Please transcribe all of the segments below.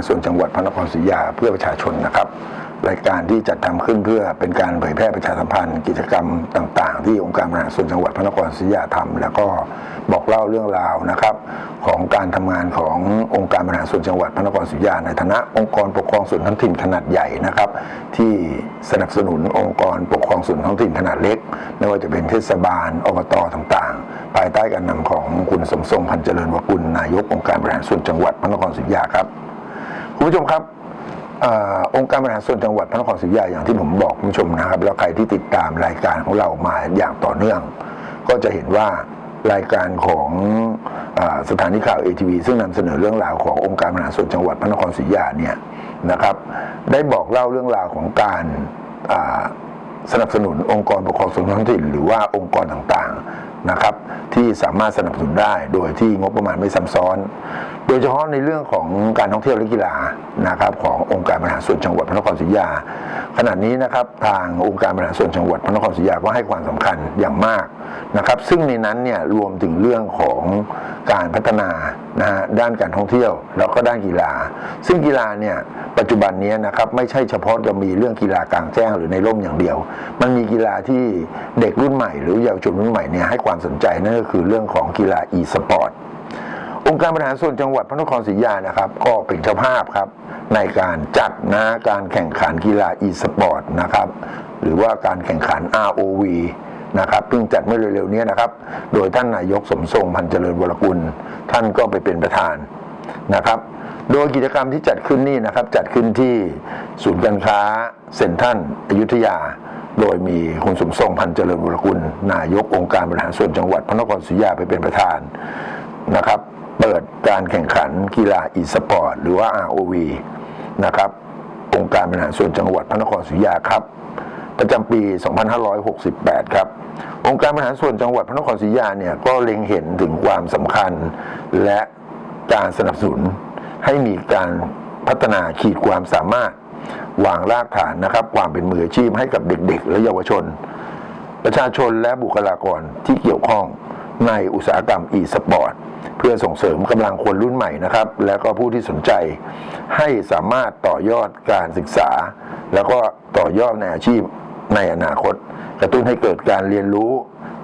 ารส่วนจังหวัดพระนครศรีอยุธยาเพื่อประชาชนนะครับ รายการที่จัดทำขึ้นเพื่อเป็นการเผยแพร่ประชาสัมพันธ์ กิจกรรมต่าง ๆ ที่องค์การบริหารส่วนจังหวัดพระนครศรีอยุธยาทำแล้วก็บอกเล่าเรื่องราวนะครับ ของการทำงานขององค์การบริหารส่วนจังหวัดพระนครศรีอยุธยาในฐานะองค์กรปกครองส่วนท้องถิ่นขนาดใหญ่นะครับ ที่สนับสนุนองค์กรปกครองส่วนท้องถิ่นขนาดเล็ก ไม่ว่าจะเป็นเทศบาลอบตต่างๆ ภายใต้การนำของคุณสมทรงพันเจริญวกุลนายกองค์การบริหารส่วนจังหวัดพระนครศรีอยุธยาครับ คุณผู้ชมครับอองค์การบริหารส่วนจังหวัดพระนครศรีอยุธยาอย่างที่ผมบอกคุณผู้ชมนะครับ แล้วใครที่ติดตามรายการของเรามาอย่างต่อเนื่อง ก็จะเห็นว่ารายการของอสถานีข่าว ATV ซึ่งนำเสนอเรื่องราวขององค์การบริหารส่วนจังหวัดพระนครศรีอยุธยาเนี่ยนะครับ ได้บอกเล่าเรื่องราวของการสนับสนุนองค์กรปกครองส่วนท้องถิ่นหรือว่าองค์กรต่างๆ นะครับที่สามารถสนับสนุนได้โดยที่งบประมาณไม่ซ้ำซ้อน โดยเฉพาะในเรื่องของการท่องเที่ยวและกีฬานะครับขององค์การบริหารส่วนจังหวัดพระนครศรีอยุธยา ขณะนี้นะครับทางองค์การบริหารส่วนจังหวัดพระนครศรีอยุธยาก็ให้ความสำคัญอย่างมากนะครับ ซึ่งในนั้นเนี่ยรวมถึงเรื่องของการพัฒนานะฮะด้านการท่องเที่ยวแล้วก็ด้านกีฬา ซึ่งกีฬาเนี่ยปัจจุบันนี้นะครับไม่ใช่เฉพาะจะมีเรื่องกีฬากลางแจ้งหรือในร่มอย่างเดียว มันมีกีฬาที่เด็กรุ่นใหม่ หรือเยาวชนรุ่นใหม่เนี่ยให้ความความสนใจนั่นก็คือเรื่องของกีฬา e-sport องค์การบริหารส่วนจังหวัดพระนครศรีอยุธยานะครับ ก็เป็นเจ้าภาพครับในการจัดนะการแข่งขันกีฬา e-sport นะครับหรือว่าการแข่งขัน ROV นะครับเพิ่งจัดเมื่อเร็วๆนี้นะครับ โดยท่านนายกสมทรงพันเจริญวรกุล ท่านก็ไปเป็นประธานนะครับ โดยกิจกรรมที่จัดขึ้นนี่นะครับจัดขึ้นที่ศูนย์การค้าเซ็นทรัลอยุธยา โดยมีคุณสมทรงพันเจริญวรกุลนายกองค์การบริหารส่วนจังหวัดพระนครศรีอยุธยาไปเป็นประธานนะครับ เปิดการแข่งขันกีฬาอีสปอร์ตหรือว่า ROV นะครับองค์การบริหารส่วนจังหวัดพระนครศรีอยุธยาครับ ประจำปี 2568 ครับ องค์การบริหารส่วนจังหวัดพระนครศรีอยุธยาเนี่ยก็เล็งเห็นถึงความสำคัญ และการสนับสนุนให้มีการพัฒนาขีดความสามารถ วางรากฐานนะครับ ความเป็นมืออาชีพให้กับเด็กๆ และเยาวชน ประชาชนและบุคลากรที่เกี่ยวข้องในอุตสาหกรรม e-sport เพื่อส่งเสริมกำลังคนรุ่นใหม่นะครับ และก็ผู้ที่สนใจให้สามารถต่อยอดการศึกษา แล้วก็ต่อยอดในอาชีพในอนาคต กระตุ้นให้เกิดการเรียนรู้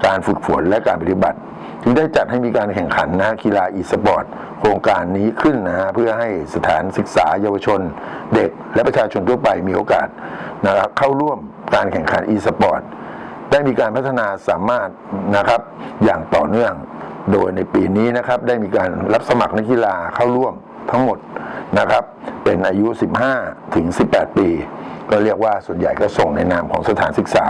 การฝึกฝนและการปฏิบัติ จึงได้จัดให้มีการแข่งขันนะกีฬา e-sport โครงการนี้ขึ้นนะฮะเพื่อให้สถานศึกษาเยาวชน เด็ก และประชาชนทั่วไปมีโอกาสนะครับเข้าร่วมการแข่งขัน e-sport ได้มีการพัฒนาสามารถนะครับอย่างต่อเนื่อง โดยในปีนี้นะครับได้มีการรับสมัครนักกีฬาเข้าร่วมทั้งหมดนะครับเป็นอายุ 15 ถึง 18 ปี ก็เรียกว่าส่วนใหญ่ก็ส่งในนามของสถานศึกษา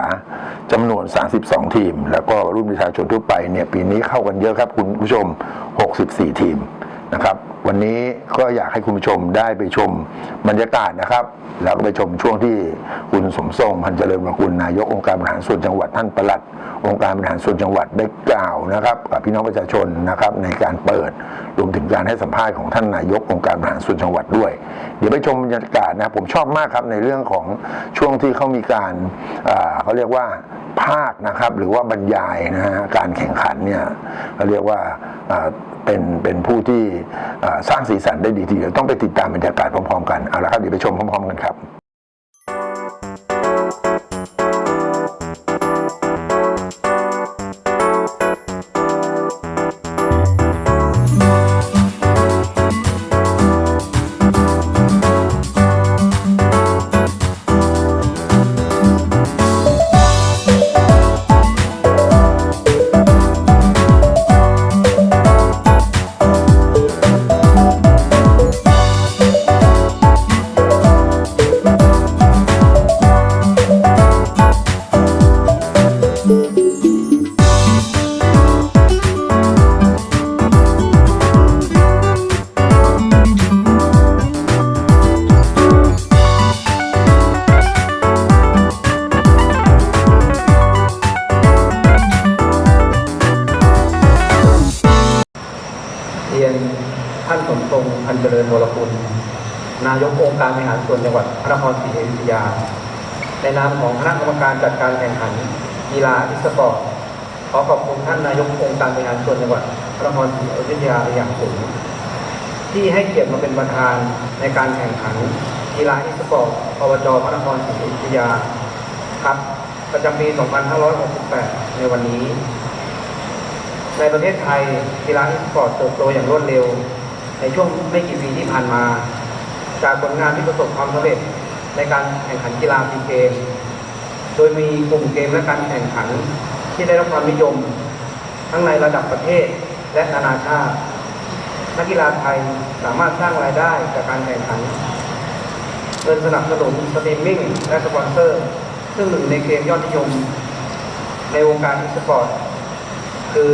จำนวน 32 ทีม แล้วก็รุ่นประชาชนทั่วไปเนี่ยปีนี้เข้ากันเยอะครับคุณผู้ชม 64 ทีมนะครับวันนี้ก็อยากให้คุณผู้ชมได้ไปชมบรรยากาศนะครับ แล้วก็ไปชมช่วงที่คุณสมทรงพันเจริญวกุลนายกองค์การบริหารส่วนจังหวัดท่านประหลัด องค์การบริหารส่วนจังหวัดได้กล่าวนะครับกับพี่น้องประชาชนนะครับในการเปิดรวมถึงการให้สัมภาษณ์ของท่านนายกองค์การบริหารส่วนจังหวัดด้วย เดี๋ยวไปชมบรรยากาศนะผมชอบมากครับในเรื่องของช่วงที่เขามีการเขาเรียกว่าภาคนะครับหรือว่าบรรยายนะฮะการแข่งขันเนี่ยเขาเรียกว่าเป็นเป็นผู้ที่สร้างสีสันได้ดีทีเดียวต้องไปติดตามบรรยากาศพร้อมๆกันเอาละครับเดี๋ยวไปชมพร้อมๆกันครับ พระนครศรีอยุธยา ในนามของคณะกรรมการจัดการแข่งขันกีฬาอิสปอร์ตขอขอบคุณท่านนายกองค์การบริหารส่วนจังหวัดพระนครศรีอยุธยาเป็นอย่างสูงที่ให้เกียรติมาเป็นประธานในการแข่งขันกีฬาอีสปอร์ตอบจพระนครศรีอยุธยาครับประจำปี 2568 ในวันนี้ ในประเทศไทยกีฬาอีสปอร์ตเติบโตอย่างรวดเร็ว ในช่วงไม่กี่ปีที่ผ่านมา จากผลงานที่ประสบความสำเร็จ ในการแข่งขันกีฬาซีเกม โดยมีกลุ่มเกมและการแข่งขันที่ได้รับความนิยม ทั้งในระดับประเทศและนานาชาติ นักกีฬาไทยสามารถสร้างรายได้จากการแข่งขันเงินสนับสนุนสตรีมมิ่งและสปอนเซอร์ ซึ่งหนึ่งในเกมยอดนิยม ในวงการอีสปอร์ตคือ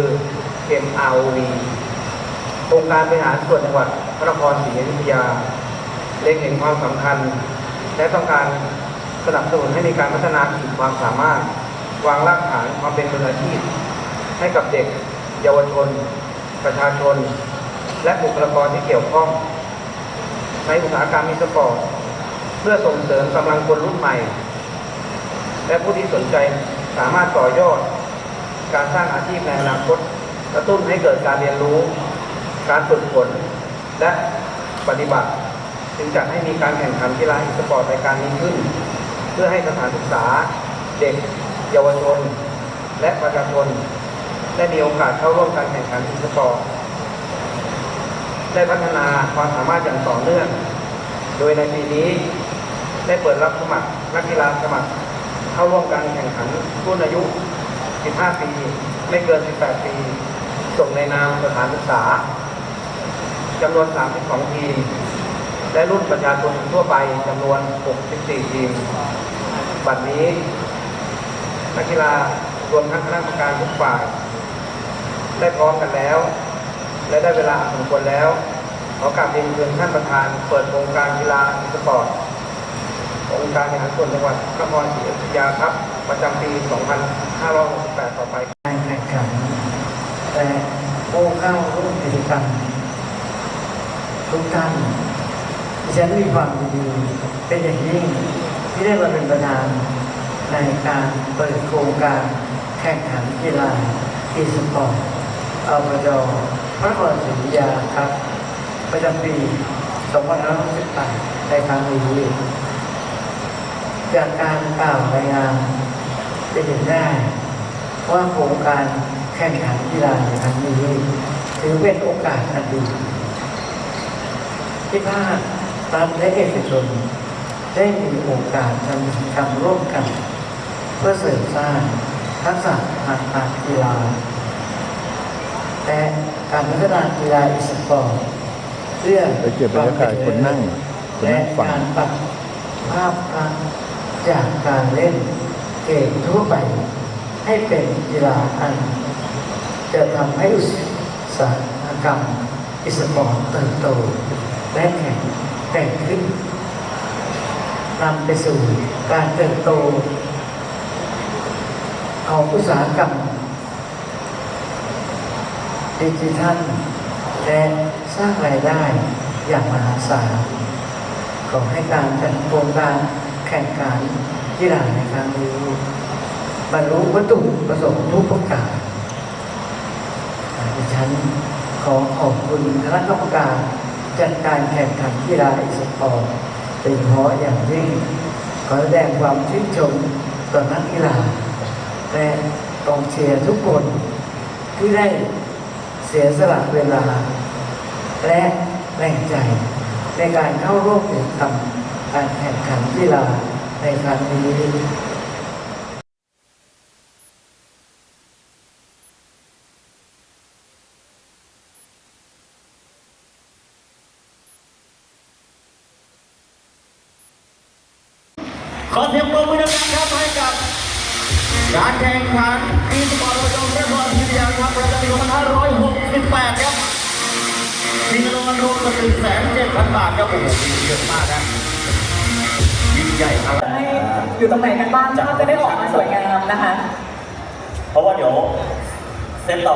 เกม ROV องค์การบริหารส่วนจังหวัดพระนครศรีอยุธยาเล็งเห็นความสำคัญ และต้องการสนับสนุนให้มีการพัฒนาขีดความสามารถ วางรากฐานความเป็นมืออาชีพ ให้กับเด็ก เยาวชน ประชาชน และบุคลากรที่เกี่ยวข้อง ในอุตสาหกรรมอีสปอร์ตเพื่อส่งเสริมกำลังคนรุ่นใหม่ และผู้ที่สนใจสามารถต่อยอด การสร้างอาชีพในอนาคตกระตุ้นให้เกิดการเรียนรู้ การฝึกฝนและปฏิบัติ จึงจัดให้มีการแข่งขันกีฬาอีสปอร์ตรายการนี้ขึ้น เพื่อให้สถานศึกษา เด็ก เยาวชน และประชาชนได้มีโอกาสเข้าร่วมการแข่งขันอีสปอร์ตได้พัฒนาความสามารถอย่างต่อเนื่อง โดยในปีนี้ได้เปิดรับสมัครนักกีฬาสมัคร เข้าร่วมการแข่งขันรุ่นอายุ 15 ปี ไม่เกิน 18 ปี ส่งในนามสถานศึกษาจำนวน 32 ทีม และรุ่นประชาชนทั่วไปจำนวน 64 ทีม บัดนี้นักกีฬารวมทั้งคณะกรรมการทุกฝ่าย ได้พร้อมกันแล้ว และได้เวลาสมควรแล้ว ขอกราบเรียนเชิญท่านประธาน เปิดโครงการกีฬาอีสปอร์ตองค์การบริหารส่วนจังหวัดนครศรีอยุธยาครับ ประจำปี 2568 ต่อไปการแข่งขันแต่ผู้เข้าร่วมกิจกรรมทุกท่าน ฉันมีความยินดีเป็นอย่างยิ่งที่ได้มาเป็นประธานในการเปิดโครงการแข่งขันกีฬาอีสปอร์ตอบจพระนครศรีอยุธยาครับ ประจำปี 2568ในครั้งนี้จากการกล่าวรายงานจะเห็นได้ว่าโครงการแข่งขันกีฬาในครั้งนี้ถือเป็นโอกาสอันดีที่ภาค รัฐและเอกชน ได้มีโอกาสทำกิจกรรมร่วมกัน เพื่อเสริมสร้างทักษะทางการกีฬา และการพัฒนากีฬาอีสปอร์ตเพื่อไปเก็บบรรยากาศคนนั่งคนนั่และงฟังการปรับภาพลักษณ์จากการเล่นเกมทั่วไป ให้เป็นกีฬาอัน จะทำให้อุตสาหกรรมอิสปอร์ตเติบโตและแข่ง แต่งขึ้นนำไปสู่การเติบโตของอุตสาหกรรมดิจิทัลและสร้างรายได้อย่างมหาศาลขอให้การจัดโครงการแข่งขันกีฬาในครั้งนี้บรรลุวัตถุประสงค์ทุกประการดิฉันขอขอบคุณคณะกรรมการ จัดการแข่งขันกีฬาอีสปอร์ตเป็นเพราะอย่างยิ่ง ขอแสดงความชื่นชมต่อนักกีฬาและกองเชียร์ทุกคนที่ได้เสียสละเวลา และแรงใจในการเข้าร่วมกิจกรรมการแข่งขันกีฬาในครั้งนี้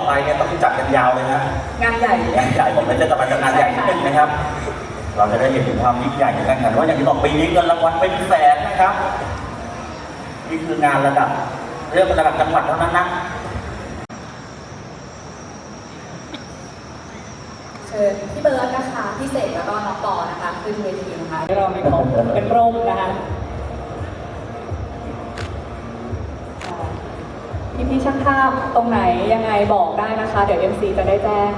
ไปเนี่ยต้องจัดกันยาวเลยนะงานใหญ่ งานใหญ่ผมเลยจะจัดเปนงานใหญ่นิดนึงนะครับ เราจะได้เห็นถึงความยิ่งใหญ่ของการแข่งนว่าอย่างที่บอกปีนี้เงินรางวัลเป็นแสนนะครับนี่คืองานระดับเรื่องระดับจังหวัดเท่านั้นนะเชิพี่เบิร์ดนะคะพี่เสกแล้วก็น้องต่อนะคะขึ้นเวทีนะคะเรามีของเป็นร่มนะคะ พี่พี่ๆช่างภาพตรงไหนยังไงบอกได้นะคะ เดี๋ยว MC จะได้แจ้ง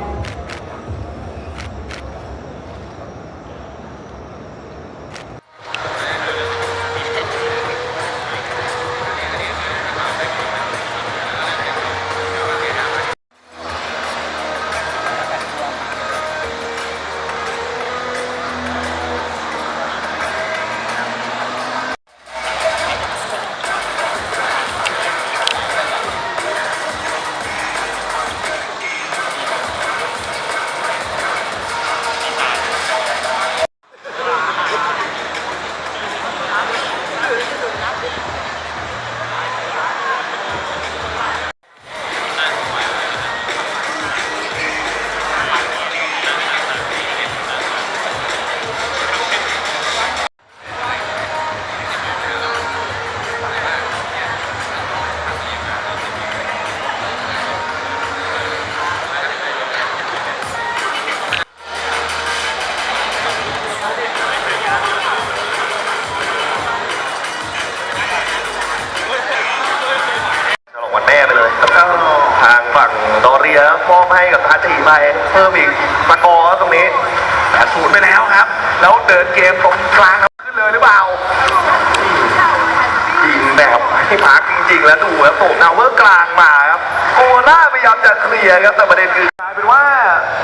อบให้กับทาจีไปเพิ่มอีกมากอตรงนี้แต่ศูนย์ไปแล้วครับ แล้วเดินเกมตรงกลางขึ้นเลยหรือเปล่ายิงแบบให้พักจริงๆ แล้วดูครับโตนาวเวอร์กลางมาครับโกน่าพยายามจะเคลียร์ครับแต่ประเด็นคือกลายเป็นว่า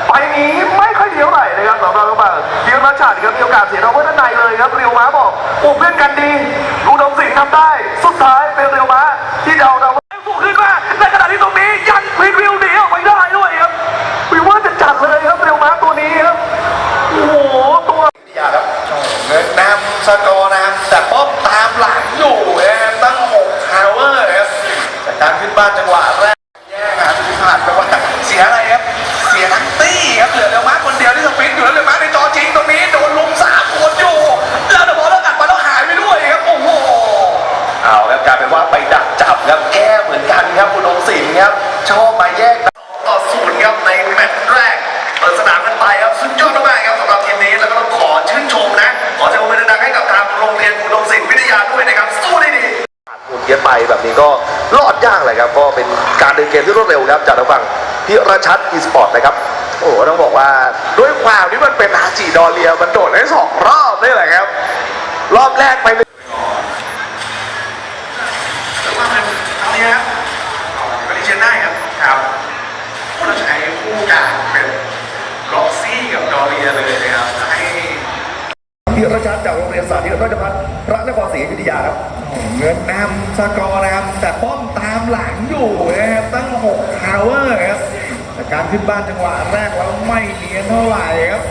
ไปนี้ไม่ค่อยดีเท่าไหร่นะครับสำหรับเราบ้างเดียวมาชาติครับมีโอกาสเสียนาวเวอร์ด้านในเลยครับเรียวม้าบอกปลูกเล่นกันดีดูดมสิงห์ทำได้ สุดท้ายเป็นเรียวม้าที่จะเอาดาวสูงขึ้นมาในขณะที่ตรงนี้ยันพินวิวหนีออกไปได้ด้วยครับวิวว่าจะจัดเลยครับเร็วม้าตัวนี้ครับ โอ้โห ตัวอย่าครับเงินนำ สกอร์นะครับแต่ป๊อบตามหลังอยู่นะครับตั้ง6ทาวเวอร์ครับจากการขึ้นบ้านจังหวะแรก ยากเลยครับก็เป็นการเดินเกมที่รวดเร็วครับจากทางฝั่งพิรชัดอีสปอร์ตนะครับโอ้ต้องบอกว่าด้วยความที่มันเป็นอาจีดอเรียมันโดดได้สองรอบนี่แหละครับ รอบแรกไปแต่ว่ามันเอาเนี้ยครับก็ดิเชนได้ครับ ครับเราใช้คู่กลางเป็นล็อกซี่กับดอเรียเลยนะครับให้ พิรชัดจากโรงเรียนสาธิตราชภัฏพระนครศรีอยุธยาครับเงินนำสกอร์นะครับ แต่ป้อมตามหลังอยู่นะครับตั้ง6ทาวเวอร์ครับแต่การขึ้นบ้านจังหวะแรกแล้วไม่เนียนเท่าไหร่ครับ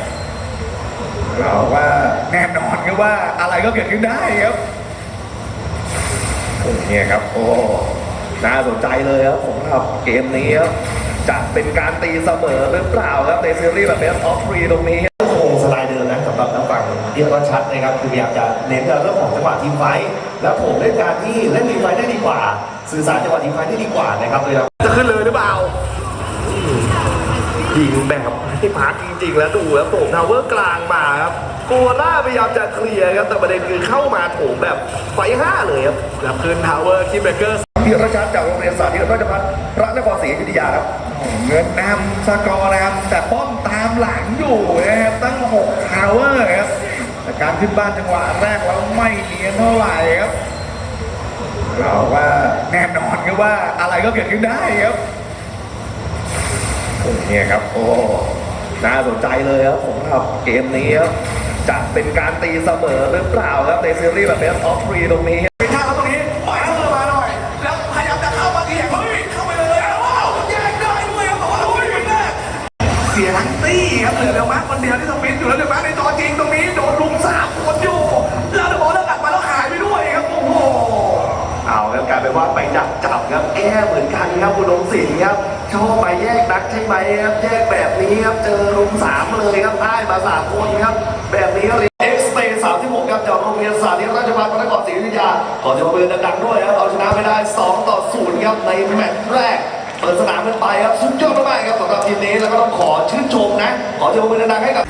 เราว่าแน่นอนครับว่าอะไรก็เกิดขึ้นได้ครับโอ้เนี่ยครับ โอ้น่าสนใจเลยครับสำหรับเกมนี้ครับจะเป็นการตีเสมอหรือเปล่าครับในซีรีส์แบบ Best of Three ตรงนี้างฝั่งเอียร์ชัดนะครับคือพยายามจะเน้นในเรื่องของจังหวะทีมไฟท์แล้วผมเล่นการที่เล่นทีมไฟท์ได้ดีกว่า สื่อสารจังหวะทีมไฟท์ได้ดีกว่านะครับเลยครับจะขึ้นเลยหรือเปล่ายิงแบบให้พักจริงๆ แล้วดูแล้วโถมทาวเวอร์กลางมาครับโกล่าพยายามจะเคลียร์ครับแต่ประเด็นคือเข้ามาโถมแบบไฟห้าเลยครับแล้วขึ้นทาวเวอร์คิมเบเกอร์พิรชัดจากโรงเรียนสาธิตราชภัฏพระนครศรีอยุธยาครับเงินนำสกอร์นะครับแต่ป้อมตามหลังอยู่นะครับตั้ง6ทาวเวอร์ครับ แต่การขึ้นบ้านจังหวะแรกแล้วไม่เนียนเท่าไหร่ครับเราว่าแน่นอนครับว่าอะไรก็เกิดขึ้นได้ครับเนี่ยครับ โอ้น่าสนใจเลยครับสำหรับเกมนี้ครับจะเป็นการตีเสมอหรือเปล่าครับในซีรีส์แบบ Best of Three ตรงนี้ไปท่าเขาตรงนี้ กจับครับแก้เหมือนกันครับคุณองศิลป์ครับชอบมาแยกนักใช่ไหมครับแยกแบบนี้ครับเจอรุมสามเลยครับได้มาสามคนครับ แบบนี้ก็เลยเอ็กซ์เตสามสิบหกครับจากโรงเรียนสาธิตราชภัฏพระนครศรีอยุธยาขอเสียงปรบมือดังๆด้วยครับเอาชนะไปได้2ต่อ0ครับในแมตช์แรกเปิดสนามกันไปครับสุดยอดมากๆครับสำหรับทีมนี้แล้วก็ต้องขอชื่นชมนะ ขอเสียงปรบมือดังๆให้กับ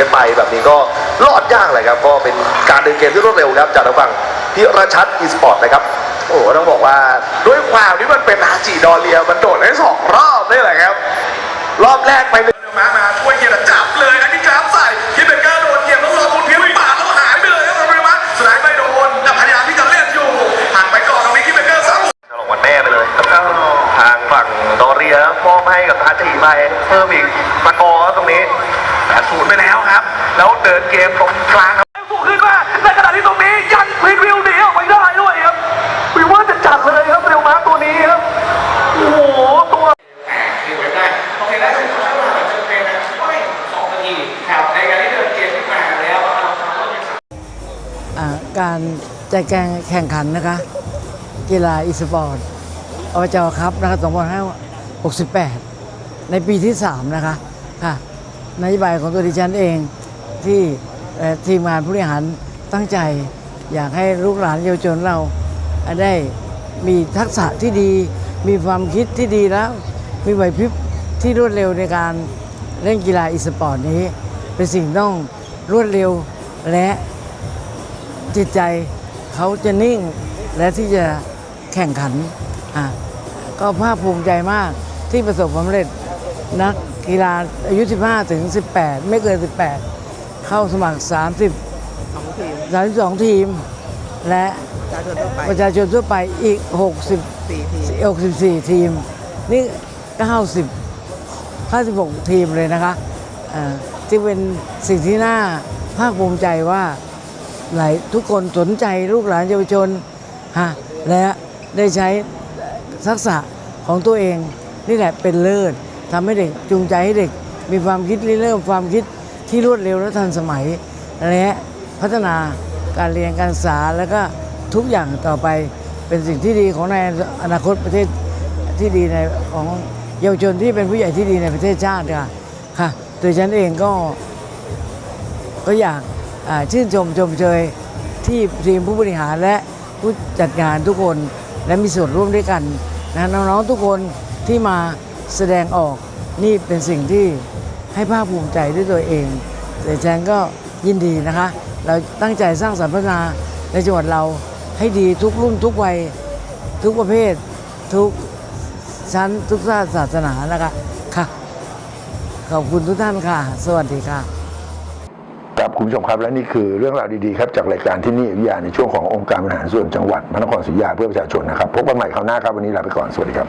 ย็บไปแบบนี้ก็รอดยากเลยครับก็เป็นการเดินเกมที่รวดเร็วครับจากทางฝั่งพิรชัดอีสปอร์ตนะครับโอ้โหต้องบอกว่าด้วยความที่มันเป็นอาจีดอเรียมันโดดได้สองรอบนี่แหละครับ รอบแรกไปเลยมามาช่วยเกียร์จับเลยอันนี้จับใส่คิดเป็นการโดดเหยียบแล้วรอคุณพิวปาดแล้วหายไปเลยครับคุณพิวมาสุดท้ายไม่โดนแต่พยายามที่จะเล่นอยู่ห่างไปก่อนตรงนี้คิดเป็นการซ้ำจะลงวันแน่ไปเลยทางฝั่งดอเรียมอบให้กับทาจีไปเพิ่มอีกตะกอตรงนี้ แต่สูญไปแล้วครับ แล้วเดินเกมตรงกลางครับสูงขึ้นมาในขณะที่ตรงนี้ยันพลิกวิวหนีออกไปได้ด้วยครับวิวว่าจะจัดเลยครับเร็วมาตัวนี้ครับโอ้โหตัวคือไปได้โอเคได้สุดท้ายว่าจะเป็นนะไม่สองนาทีครับในการที่เดินเกมขึ้นมาแล้วเราทำก็ยังอ่าการจัดการแข่งขันนะคะ กีฬาอีสปอร์ตอบจครับนะคะ2568 ในปีที่ 3 นะคะค่ะ นโยบายของตัวดิฉันเองที่ทีมงานผู้บริหารตั้งใจ อยากให้ลูกหลานเยาวชนเราได้มีทักษะที่ดี มีความคิดที่ดีแล้ว มีไหวพริบที่รวดเร็วในการเล่นกีฬาอีสปอร์ตนี้ เป็นสิ่งต้องรวดเร็วและจิตใจเขาจะนิ่งและที่จะแข่งขันอะก็ภาคภูมิใจมากที่ประสบความสำเร็จนักกีฬาอายุ 15 ถึง 18 ไม่เกิน 18 เข้าสมัคร 30 32 ทีม และประชาชนทั่วไปอีก 60 64 ทีม นี่ 90 56ทีมเลยนะคะอ่าที่เป็นสิ่งที่น่าภาคภูมิใจว่าหลายทุกคนสนใจลูกหลานเยาวชนฮะและได้ใช้ทักษะของตัวเอง นี่แหละเป็นเลิศ ทำให้เด็กจูงใจให้เด็ก มีความคิดริเริ่มความคิดที่รวดเร็วและทันสมัย และพัฒนาการเรียนการศึกษาแล้วก็ทุกอย่างต่อไปเป็นสิ่งที่ดีของในอนาคตประเทศที่ดีในของเยาวชนที่เป็นผู้ใหญ่ที่ดีในประเทศชาติค่ะค่ะโดยฉันเองก็ก็อยากอ่าชื่นชมชมเชยที่ทีมผู้บริหารและผู้จัดงานทุกคนและมีส่วนร่วมด้วยกันนะน้องๆทุกคนที่มา แสดงออกนี่เป็นสิ่งที่ให้ภาคภูมิใจด้วยตัวเองแต่ฉันก็ยินดีนะคะ เราตั้งใจสร้างสรรค์พัฒนาในจังหวัดเราให้ดีทุกรุ่นทุกวัยทุกประเภท ทุกชั้นทุกชาติศาสนานะคะค่ะ ขอบคุณทุกท่านค่ะ สวัสดีค่ะครับคุณผู้ชมครับและนี่คือเรื่องราวดีๆครับจากรายการที่นี่อยุยาในช่วงขององค์การบริหารส่วนจังหวัดพระนครศรีอยุธยาเพื่อประชาชนนะครับพบกันใหม่คราวหน้าครับวันนี้ลาไปก่อนสวัสดีครับ